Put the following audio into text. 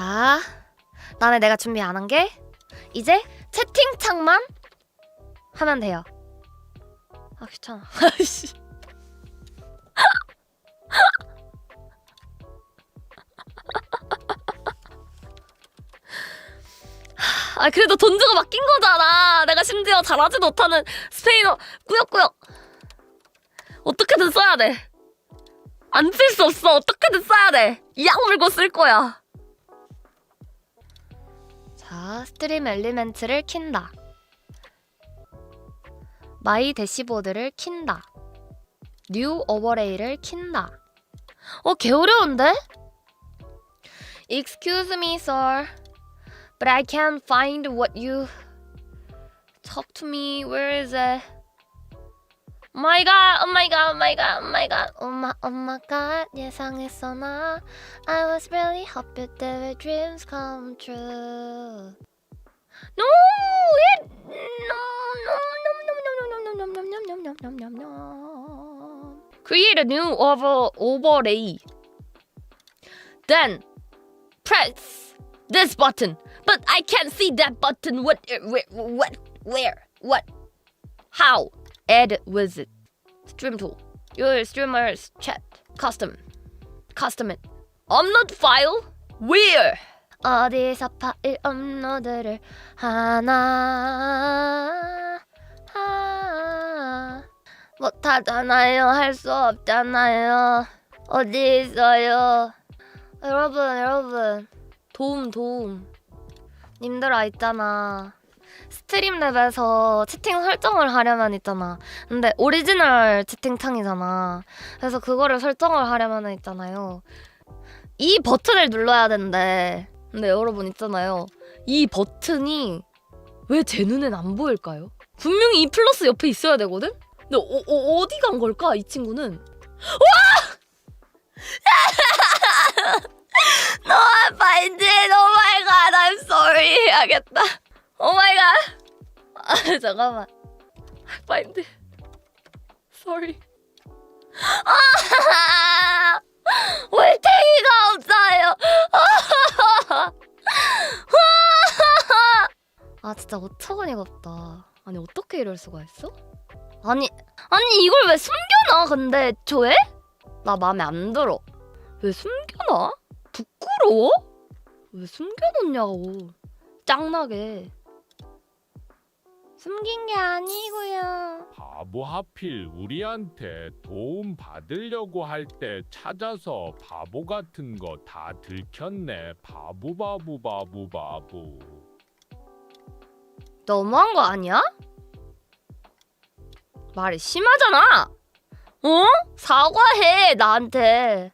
자, 다음에 내가 준비 안 한 게 이제 채팅창만 하면 돼요. 아 귀찮아. 아이씨. 아 그래도 돈 주고 맡긴 거잖아. 내가 심지어 잘하지도 못하는 스페인어 꾸역꾸역. 어떻게든 써야 돼. 안 쓸 수 없어. 어떻게든 써야 돼. 이악 물고 쓸 거야. 자, 스트림 엘리멘트를 킨다. 마이 대시보드를 킨다. 뉴 오버레이를 킨다. 어, 개 어려운데? Excuse me, sir. But I can't find what you talk to me. Where is it? Oh my god, oh my god, oh my god, oh my god, oh my, oh my god, 예상했어 나. I was really hoping that our dreams come true. No, it, no, no, no, no, no, no, no, no, no, no, no, no, no, no. Create a new over overlay. Then press this button. But I can't see that button. What? Where? What? Where? What? How? Add wizard. Stream tool. Your streamer's chat. Custom. Custom it. Upload file. Where? 어디서 파일 업로드를 하나? 하. 못하잖아요. 할 수 없잖아요. 어디 있어요? 여러분, 여러분. 도움, 도움. 님들아 있잖아. 스트림 랩에서 채팅 설정을 하려면 있잖아. 근데 오리지널 채팅창이잖아. 그래서 그거를 설정을 하려면 있잖아요. 이 버튼을 눌러야 된대. 근데 여러분 있잖아요. 이 버튼이 왜 제 눈엔 안 보일까요? 분명히 이 플러스 옆에 있어야 되거든? 근데 어, 어, 어디 간 걸까? 이 친구는. 와! Find it. Oh my god, I'm sorry. 해야겠다. Oh my god. 아, 잠깐만. it. Sorry. 아, 올탱이가 없어요. 아, 진짜 어처구니가 없다. 아니, 어떻게 이럴 수가 있어? 아니, 아니, 이걸 왜 숨겨놔, 근데, 저애? 나 마음에 안 들어. 왜 숨겨놔? 부끄러워? 왜 숨겨놓냐고 짱나게 숨긴 게 아니고요 바보 하필 우리한테 도움 받으려고 할 때 찾아서 바보 같은 거 다 들켰네. 바보 바보 바보 바보. 너무한 거 아니야? 말이 심하잖아 어? 사과해 나한테